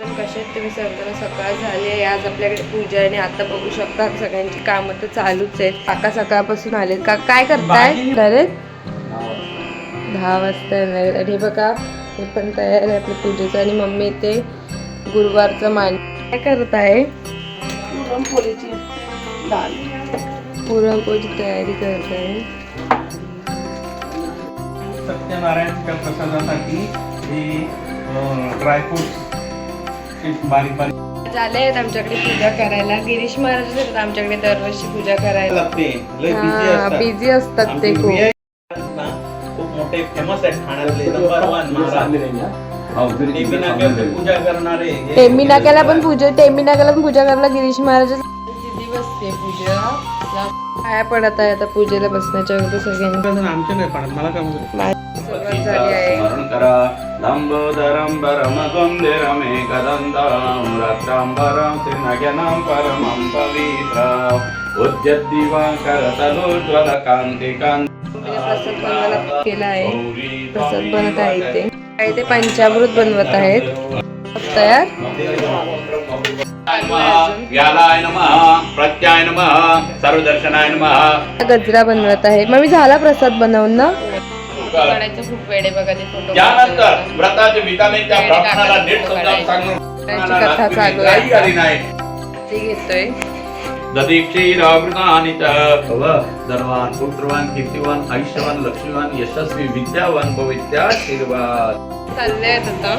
तर कसे तुम्ही सर्वांना सकाळ झाली आहे. आज आपल्याकडे पूजा आहे आणि आता बघू शकता सगळ्यांची कामं तर चालूच आहेत. काका सकाळपासून आलेत. का काय करताय? डायरेक्ट दहा वाजता. येणार आणि हे बघा हे पण तयार आहे आपल्या पूजेचं. आणि मम्मी ते गुरुवारचं मान काय करत आहे पुरणपोळीची डाळ पुरणपोळीची तयारी करत आहे सत्यनारायणच्या प्रसादासाठी ही ड्रायफ्रुट्स बारीक बारीक. झाले आहेत आमच्याकडे पूजा करायला. गिरीश महाराज येतात आमच्याकडे दरवर्षी पूजा करायला. हा. बिझी असतात ते खूप. खूप मोठे फेमस आहेत ठाण्यातले नंबर वन महाराज. नेहमी नाक्यावरती पूजा करणारे. हे- टेमी नाक्याला पण पूजा टेमी नाक्याला पण पूजा करायला गिरीश महाराज. दिदी बसते पूजा? काय पडत आहे आता पूजेला बसण्याच्या अगोदर सगळ्यांनी. आमचे नाही पडत. मला काय म्हणतो केला आहे प्रसाद बनत आहे ते काय ते पंचामृत बनवत आहेत तयार व्यालाय नमः प्रत्याय नमः सर्वदर्शनाय गजरा बनवत आहे मम्मी झाला प्रसाद बनवून ना? काढायचं खूप वेळ आहे बघा ते फोटो. त्यानंतर व्रताचे ब्राह्मणाला नीट समजावून सांगून त्यांची कथा चालू आहे. काही आली नाही. ते घेतोय. ददीक्षीरावृतानि च भव धनवान पुत्रवान कीर्तिवान आयुष्यवान लक्ष्मीवान यशस्वी विद्यावान भवित्याशीर्वाद चाललंय आता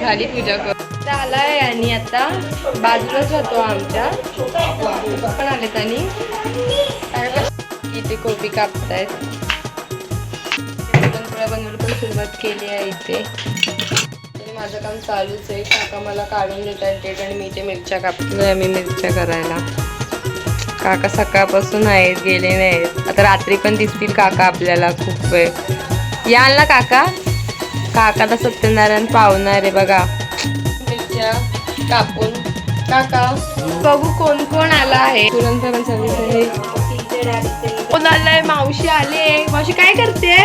झाली पूजा कर आलाय आणि आता बाजूलाच राहतो आमच्या. पण आलेत आणि. इथे कोबी कापतायत. बनवायला पण सुरुवात केली आहे इथे. माझं काम चालूच आहे. काका मला काढून देतात डेट आणि मी इथे मिरच्या कापतोय आम्ही मिरच्या करायला. काका सकाळपासून आहेत गेले नाहीत. आता रात्री पण दिसतील काका आपल्याला खूप वेळ. याल ना काका? काका तर सत्यनारायण पावणार आहे बघा. मिरच्या कापून. काका बघू कोण कोण आला आहे. तुरंत पण आहे. कोण आलंय? मावशी आले मावशी काय करते?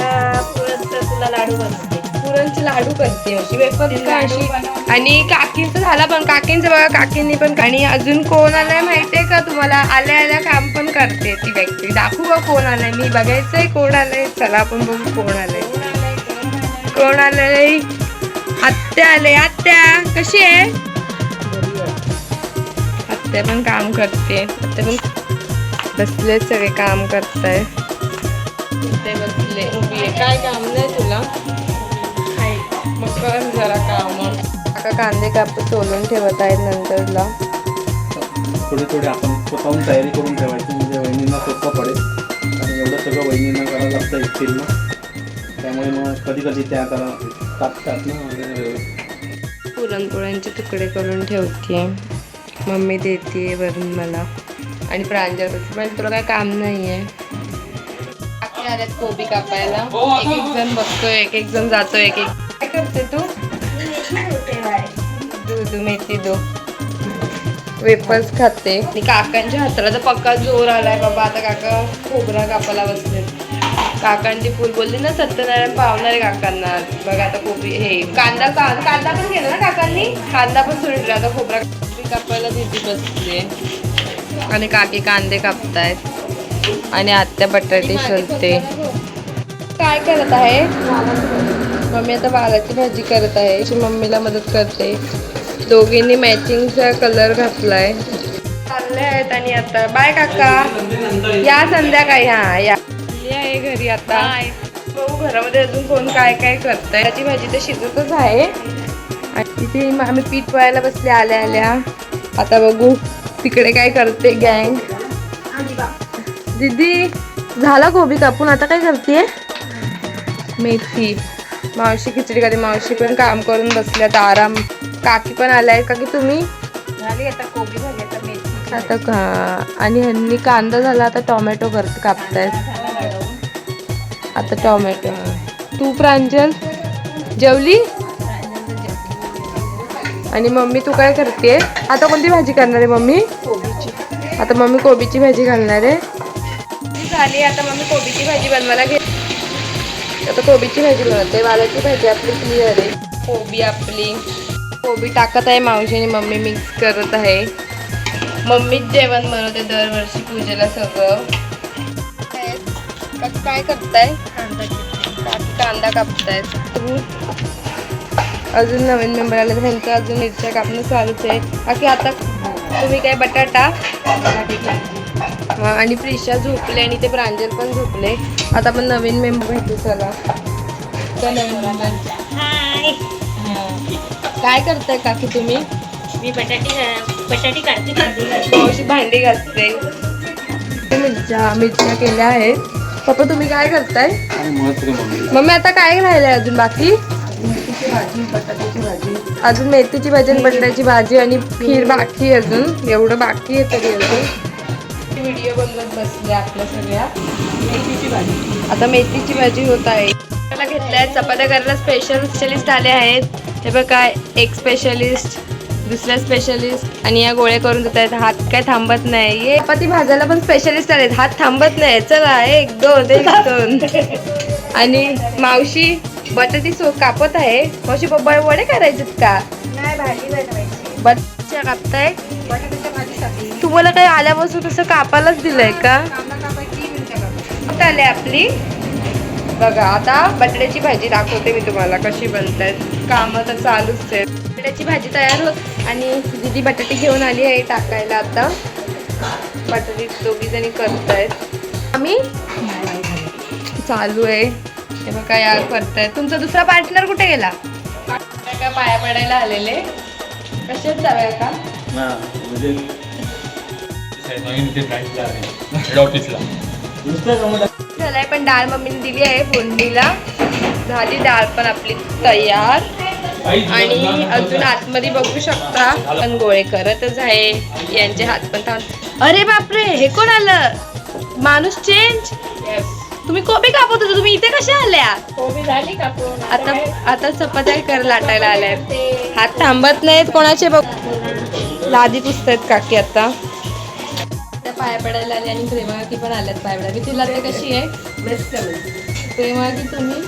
तुला लाडू बनवते. पुरणचे लाडू करते अशी. वेफर का अशी? आणि काकींचं झाला पण काकींचं बघा काकींनी पण आणि अजून कोण आलंय माहितीये का तुम्हाला? आल्या आल्या काम पण करते ती व्यक्ती. दाखवू का कोण आलंय? मी बघायचंय कोण आलंय. चला आपण बघू कोण आलंय. कोण आलंय आत्या आले आत्या कशी आहे? आत्या पण काम करते. आत्या पण बसले सगळे काम करताय. उभी आहे काय काम नाही तुला मग कर जरा काम. काका कांदे कापून सोलून ठेवत आहेत नंतरला. थोडी थोडी आपण स्वतःहून तयारी करून ठेवायची म्हणजे वहिनींना सोपं पडेल. आणि एवढं सगळं वहिनींना करायला लागतं एकटील ना त्यामुळे मग कधी कधी त्या जरा तापतात ना पुरणपोळ्यांचे तुकडे करून ठेवते मम्मी देते वरून मला. आणि प्रांजल पण तुला काय काम नाही आहे आल्यात कोबी कापायला. एक एक जण बघतोय एक एक जण जातोय एक एक काय करते तू? दूध मेथी दो वेफर्स खाते. आणि काकांच्या हाताला तर पक्का जोर आलाय बाबा. आता काका खोबरा कापायला बसले काकांची फुल बोलली ना सत्यनारायण पावणार आहे काकांना. बघा आता कोबी हे कांदा कांदा पण केला ना काकांनी? कांदा पण सुटला आता खोबरा कोबी कापायला दिदी बसले. आणि काकी कांदे कापतायत. आणि आत्या बटाटे सोलते काय करत आहे? मम्मी आता वालाची भाजी करत आहे. मम्मीला मदत करते. दोघींनी मॅचिंगचा कलर घातलाय. चालले आहेत आणि आता बाय काका. या संध्याकाळी. हा या. आहे घरी आता. बघू घरामध्ये अजून कोण काय काय करतंय. त्याची भाजी तर शिजतच आहे. आणि तिथे आम्ही पीठ पोहायला बसले आल्या आल्या. आता बघू तिकडे काय करते गँग. दीदी झाला गोबी कापून आता काय करते मेथी. मावशी खिचडी करते मावशी पण काम करून बसली आता आराम. काकी पण आलाय काकी तुम्ही? झाली आता कोबी झाली आता मेथी. आता का? आणि ह्यांनी कांदा झाला आता टोमॅटो करत कापतायत. आता टोमॅटो. तू प्रांजल? जेवली? आणि मम्मी तू काय करते आता कोणती भाजी करणार आहे मम्मी? आता मम्मी कोबीची भाजी घालणार आहे. झाली आता मम्मी कोबीची भाजी बनवायला घे आता कोबीची भाजी बनवते. वालाची भाजी आपली क्लिअर आहे. कोबी आपली. कोबी टाकत आहे मावशी मम्मी मिक्स करत आहे. मम्मीच जेवण बनवते दरवर्षी पूजेला सगळं. काय करताय? कांदा कापतायत तुम्ही? अजून नवीन मेंबर आले तर त्यांचं अजून मिरच्या कापणं चालूच आहे. बाकी आता तुम्ही काय बटाटा आणि प्रिशा झोपले आणि ते प्रांजल पण झोपले. आता आपण नवीन मेंबर भेटू चला. त्या नवीन मेंबर हाय. काय करताय काकी तुम्ही? मी बटाटी बटाटी काढते. भांडी घासते. मिरच्या मिरच्या केल्या आहेत. पप्पा तुम्ही काय करताय? मम्मी. मम्मी आता काय राहिलंय अजून बाकी? भाजी बटाट्याची भाजी. अजून मेथीची भाजी आणि बटाट्याची भाजी आणि खीर बाकी आहे अजून. एवढं बाकी आहे तरी अजून. व्हिडिओ बनवत आपल्या सगळ्या. मेथीची भाजी. आता मेथीची भाजी होत आहे. मला घेतल्या चपात्या करायला स्पेशल स्पेशलिस्ट आले आहेत. हे बघ काय एक स्पेशलिस्ट दुसऱ्या स्पेशलिस्ट आणि या गोळे करून देत आहेत. हात काय थांबत नाही. ये चपाती भाजायला पण स्पेशलिस्ट आलेत. हात थांबत नाही. चला एक दोन एक दोन. आणि मावशी बटाटी सो कापत आहे. मावशी पप्पा वडे करायचेत का? नाही भाजी बनवायची. बटाट्या कापताय बटाट्याच्या भाजीसाठी तुम्हाला काही आल्यापासून तसं कापायलाच दिलंय का? कांदा कापायची मिरच्या कापायची कुठं आली आपली? बघा आता बटाट्याची भाजी दाखवते मी तुम्हाला कशी बनतायत कामं तर चालूच आहे बटाट्याची भाजी तयार होत आणि दिदी बटाटे घेऊन आली आहे टाकायला आता. बटाटे दोघी जणी करतायत. आम्ही? चालू आहे. हे बघा या करतायत. तुमचा दुसरा पार्टनर कुठे गेला? काय पाया पडायला आलेले. कसे चालू का हा म्हणजे ऑफिसला झालाय पण डाळ मम्मीने दिली आहे फोडणीला झाली डाळ पण आपली तयार. आणि अजून आतमध्ये बघू शकता. पण गोळे करतच आहे. यांचे हात पण थांब. अरे बापरे हे कोण आलं? माणूस चेंज तुम्ही कोबी कापत होते तुम्ही इथे कशा आल्या? कोबी झाली कापून. आता आता चपात्या कर लाटायला आल्या हात थांबत नाहीत कोणाचे बघ. लादी पुसतायत काकी आता. पाय पाया पडायला आली आणि प्रेमाकी पण आल्यात पाया पडायला. मी तर ते कशी आहे? प्रेमा तुम्ही?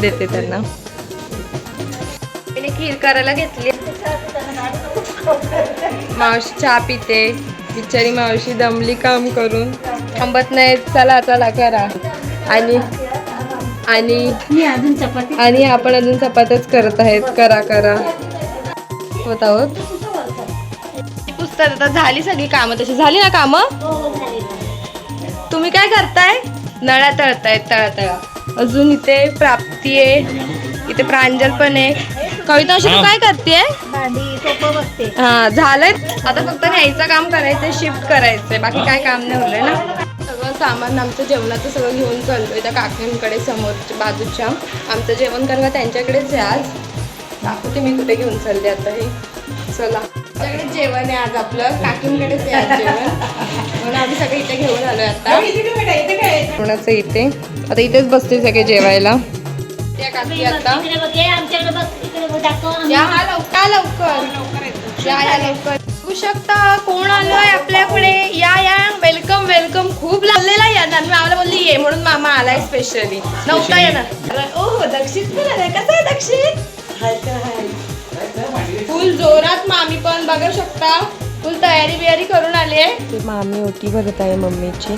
देते त्यांना. तिने खीर करायला घेतली. मावशी चहा पिते. बिचारी मावशी दमली काम करून. थांबत नाही चला चला करा. आणि आणि मी अजून चपाती आणि आपण अजून चपात्याच करत आहेत. करा करा. होत आहोत? पुस्तक आता झाली सगळी कामं. तशी झाली ना कामं? तुम्ही काय करताय? नळ्या तळतायत तळा तळा अजून इथे प्राप्ती आहे. इथे प्रांजल पण आहे. कविता अशी तू काय करते भांडी सोपं बसते. हा झालंय आता फक्त न्यायचं काम करायचंय शिफ्ट करायचंय. बाकी काय काम नाही उरलंय ना? सगळं सामान आमचं जेवणाचं सगळं घेऊन चाललोय त्या काकांकडे समोर बाजूच्या. आमचं जेवण करायला त्यांच्याकडेच आहे आज. दाखवते मी कुठे घेऊन चालले आता हे. चला. आमच्याकडे जेवण आहे आज आपलं. काकींकडेच आहे जेवण. म्हणून आम्ही सगळे इथे घेऊन आलोय आता. जेवणाचं इथे. आता इथेच बसते सगळे जेवायला. त्या काकी आता. आमच्याकडे बघ इकडे बघ, दाखव. या हा लवकर लवकर. या या लवकर. बघू शकता कोण आलोय आपल्याकडे या या. वेलकम वेलकम खूप लागलेला या. ना मी आम्हाला बोलली ये म्हणून मामा आलाय स्पेशली नव्हता येणार. ओ हो दक्षित पण आलाय? कसं आहे दक्षित फुल जोरात मामी पण बघू शकता. फुल तयारी बियारी करून आली आहे मामी ओटी भरत आहे मम्मीची.